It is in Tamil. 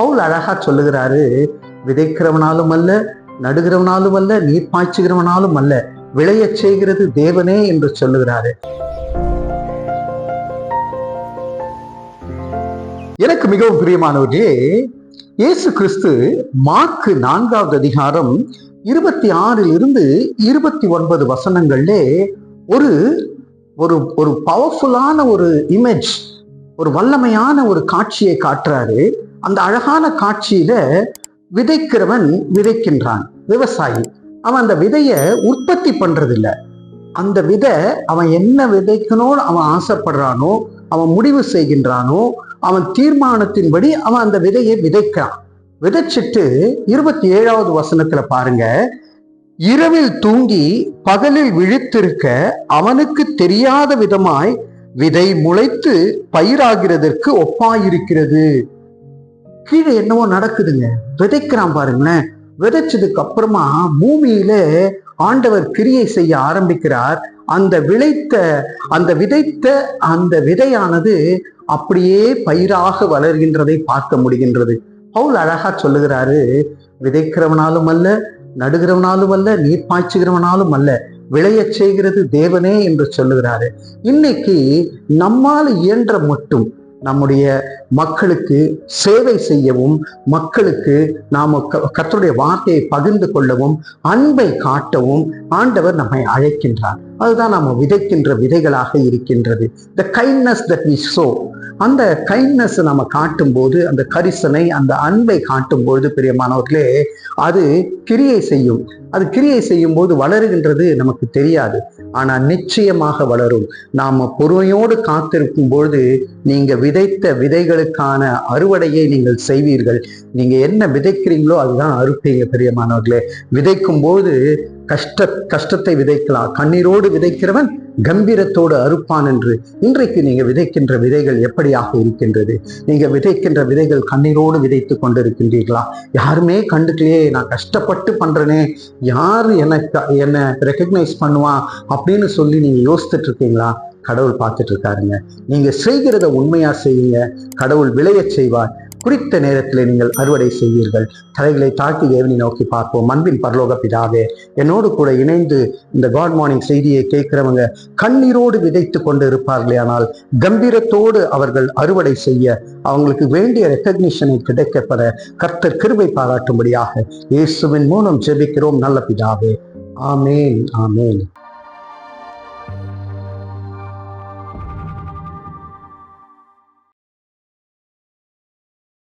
பவுல் அழகா சொல்லுகிறாரு விதைக்கிறவனாலும் அல்ல நடுகிறவனாலும் அல்ல நீர் பாய்ச்சுகிறவனாலும் அல்ல விளையச் செய்கிறது தேவனே என்று சொல்லுகிறாரு. எனக்கு மிகவும் பிரியமானவர்களே இயேசு கிறிஸ்து மார்க்கு நான்காவது அதிகாரம் இருபத்தி ஆறில் இருந்து இருபத்தி ஒன்பது வசனங்கள்ல ஒரு ஒரு ஒரு பவர்ஃபுல்லான ஒரு இமேஜ் ஒரு வல்லமையான ஒரு காட்சியை காட்டுறாரு. அந்த அழகான காட்சியில விதைக்கிறவன் விதைக்கின்றான் விவசாயி. அவன் அந்த விதைய உற்பத்தி பண்றதில்ல. அந்த விதை அவன் என்ன விதைக்கணும்னு அவன் ஆசைப்படுறானோ அவன் முடிவு செய்கின்றானோ அவன் தீர்மானத்தின்படி அவன் அந்த விதையை விதைக்கிறான். விதைச்சிட்டு இருபத்தி ஏழாவது வசனத்துல பாருங்க இரவில் தூங்கி பகலில் விழித்திருக்க அவனுக்கு தெரியாத விதமாய் விதை முளைத்து பயிராகிறதற்கு ஒப்பாயிருக்கிறது. கீழே என்னவோ நடக்குதுங்க. விதைக்கிறான் பாருங்களேன். விதைச்சதுக்கு அப்புறமா பூமியில ஆண்டவர் கிரியை செய்ய ஆரம்பிக்கிறார். அந்த விளைத்த அந்த விதைத்த அந்த விதையானது அப்படியே பயிராக வளர்கின்றதை பார்க்க முடிகின்றது. பவுல் அழகா சொல்லுகிறாரு விதைக்கிறவனாலும் அல்ல நடுகிறவனாலும் அல்ல நீர் பாய்ச்சுகிறவனாலும் அல்ல. விளையச் செய்கிறது தேவனே என்று சொல்லுகிறாரு. இன்னைக்கு நம்மால் இயன்ற மட்டும் நம்முடைய மக்களுக்கு சேவை செய்யவும் மக்களுக்கு நாம கத்தருடைய வார்த்தையை பகிர்ந்து கொள்ளவும் அன்பை காட்டவும் ஆண்டவர் நம்மை அழைக்கின்றார். அதுதான் நாம் விதைக்கின்ற விதைகளாக இருக்கின்றது. The kindness that we sow அந்த கைண்ட்னஸ் நம்ம காட்டும்போது அந்த கரிசனை அந்த அன்பை காட்டும்போது பிரியமானவர்களே அது கிரியை செய்யும். அது கிரியை செய்யும் போது வளருகின்றது நமக்கு தெரியாது. ஆனா நிச்சயமாக வளரும். நாம பொறுமையோடு காத்திருக்கும் பொழுது நீங்க விதைத்த விதைகளுக்கான அறுவடையை நீங்கள் செய்வீர்கள். நீங்க என்ன விதைக்கிறீங்களோ அதுதான் அறுப்பீங்க பிரியமானவர்களே. விதைக்கும் போது கஷ்ட கஷ்டத்தை விதைக்கலாம். கண்ணீரோடு விதைக்கிறவன் கம்பீரத்தோடு அறுப்பான் என்று. இன்றைக்கு நீங்க விதைக்கின்ற விதைகள் எப்படியாக இருக்கின்றது? நீங்க விதைக்கின்ற விதைகள் கண்ணீரோடு விதைத்து கொண்டிருக்கின்றீர்களா? யாருமே கண்டுக்கலையே நான் கஷ்டப்பட்டு பண்றேனே. யாரு எனக்கு என்னை ரெக்கக்னைஸ் பண்ணுவான் அப்படின்னு சொல்லி நீங்க யோசித்துட்டு இருக்கீங்களா? கடவுள் பார்த்துட்டு இருக்காருங்க. நீங்க செய்கிறத உண்மையா செய்யுங்க. கடவுள் விளையச் செய்வார். குறித்த நேரத்தில் நீங்கள் அறுவடை செய்வீர்கள். தலைகளை தாழ்த்தி தேவனை நோக்கி பார்ப்போம். அன்பின் பரலோக பிதாவே என்னோடு கூட இணைந்து இந்த காட் மார்னிங் செய்தியை கேட்கிறவங்க கண்ணீரோடு விதைத்து கொண்டு இருப்பார்களே. ஆனால் கம்பீரத்தோடு அவர்கள் அறுவடை செய்ய அவங்களுக்கு வேண்டிய ரெக்கக்னிஷனை கிடைக்கப்பட கர்த்தர் கிருபை பாராட்டும்படியாக இயேசுவின் மூலம் ஜெபிக்கிறோம். நல்ல பிதாவே. ஆமேன் ஆமேன்.